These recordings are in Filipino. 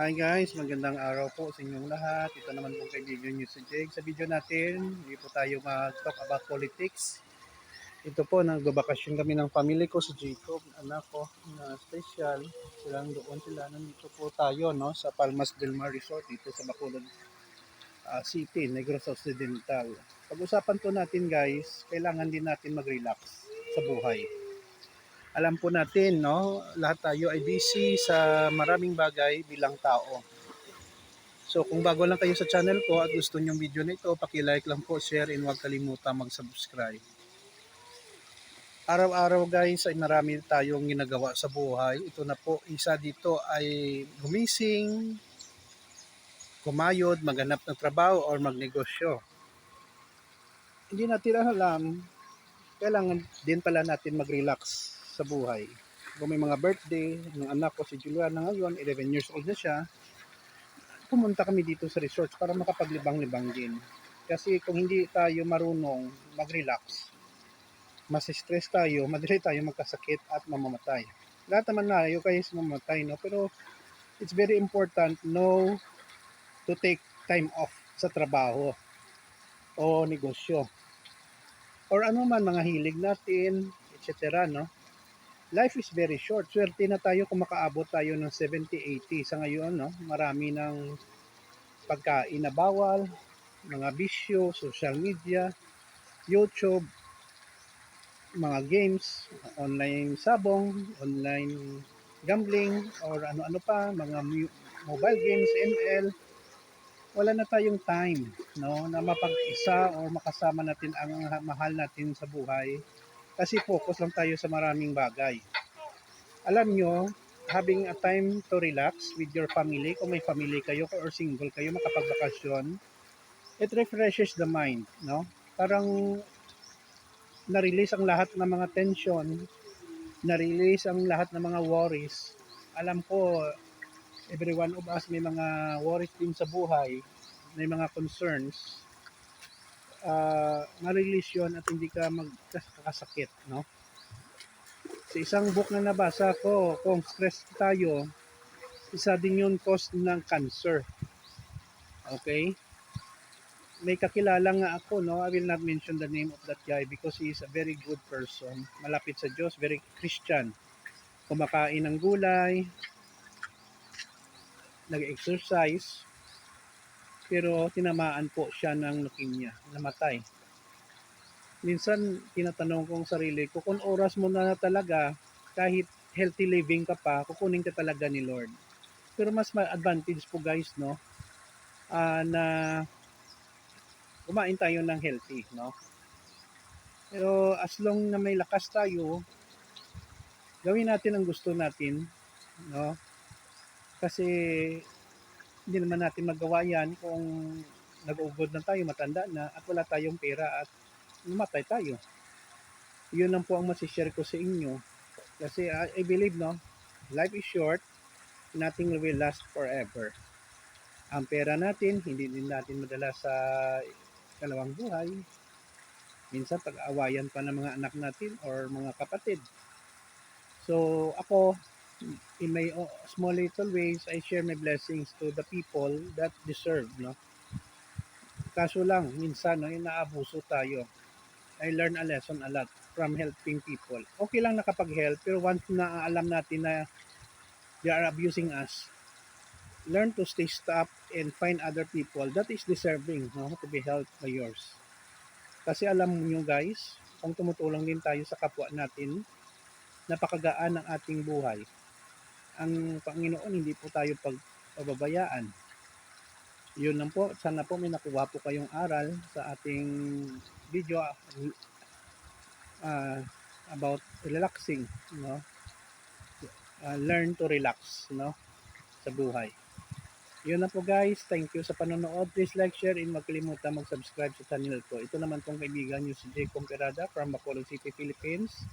Hi guys, magandang araw po sa inyong lahat. Ito naman po kaibigan niyo si Jake. Sa video natin, hindi po tayo mag-talk about politics. Ito po, nagbabakasyon kami ng family ko, si Jacob, anak ko, na special. Silang doon sila. Nandito po tayo no, sa Palmas del Mar Resort dito sa Bacolod ah, City, Negros Occidental. Pag-usapan po natin guys, kailangan din natin mag-relax sa buhay alam po natin, no, lahat tayo ay busy sa maraming bagay bilang tao. So kung bago lang kayo sa channel ko at gusto nyong video na ito, paki-like lang po, share, and huwag kalimutan mag-subscribe. Araw-araw guys ay marami tayong ginagawa sa buhay. Ito na po, isa dito ay gumising, kumayod, maghanap ng trabaho or magnegosyo. Hindi natin alam, kailangan din pala natin mag-relax sa buhay. Kung may mga birthday, ng anak ko si Juliana ngayon, 11 years old na siya, pumunta kami dito sa resort para makapaglibang-libang din. Kasi kung hindi tayo marunong mag-relax, mas stress tayo, madali tayo magkasakit at mamamatay. Lahat naman na tayo kayo mamamatay, no? Pero it's very important no to take time off sa trabaho o negosyo or ano man mga hilig natin, etc. No? Life is very short. Swerte na tayo kung makaabot tayo ng 70-80. Sa ngayon, no, marami ng pagkain na bawal, mga bisyo, social media, YouTube, mga games, online sabong, online gambling, or ano-ano pa, mga mobile games, ML. Wala na tayong time no, na mapag-isa or makasama natin ang mahal natin sa buhay kasi focus lang tayo sa maraming bagay. Alam nyo, having a time to relax with your family, kung may family kayo or single kayo, makapagbakasyon, it refreshes the mind, no? Parang na-release ang lahat ng mga tension, na-release ang lahat ng mga worries. Alam ko, every one of us may mga worries din sa buhay, may mga concerns uh, na-release yun at hindi ka magkasakit, no? Sa isang book na nabasa ko, kung stress tayo, isa din yun cause ng cancer. Okay? May kakilala nga ako, no? I will not mention the name of that guy because he is a very good person. Malapit sa Diyos, very Christian. Kumakain ng gulay, nag-exercise, pero tinamaan po siya ng leukemia, namatay. Minsan, tinatanong kong sarili ko, kung oras mo na talaga, kahit healthy living ka pa, kukunin ka talaga ni Lord. Pero mas ma-advantage po guys, no, uh, na kumain tayo ng healthy, no. Pero as long na may lakas tayo, gawin natin ang gusto natin, no. Kasi hindi naman natin magawa yan kung nag-ugod na tayo, matanda na, at wala tayong pera at mamatay tayo. Yun lang po ang masishare ko sa inyo. Kasi uh, I believe, no, life is short, nothing will last forever. Ang pera natin, hindi din natin madala sa kalawang buhay. Minsan pag-awayan pa ng mga anak natin or mga kapatid. So ako, in my small little ways, I share my blessings to the people that deserve, no? Kaso lang, minsan, no, inaabuso tayo. I learn a lesson a lot from helping people. Okay lang nakapag-help, pero once na alam natin na they are abusing us, learn to stay stop and find other people that is deserving no, to be helped by yours. Kasi alam niyo guys, kung tumutulong din tayo sa kapwa natin, napakagaan ng ating buhay ang Panginoon, hindi po tayo pagpababayaan. Yun lang po. Sana po may nakuha po kayong aral sa ating video uh, about relaxing, no? Uh, learn to relax, no? Sa buhay. Yun na po guys. Thank you sa panonood. Please like, share, and huwag kalimutan mag-subscribe sa channel ko. Ito naman pong kaibigan nyo si Jay Comperada from Bacolod City, Philippines.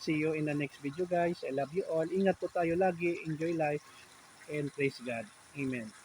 See you in the next video guys. I love you all. Ingat po tayo lagi. Enjoy life and praise God. Amen.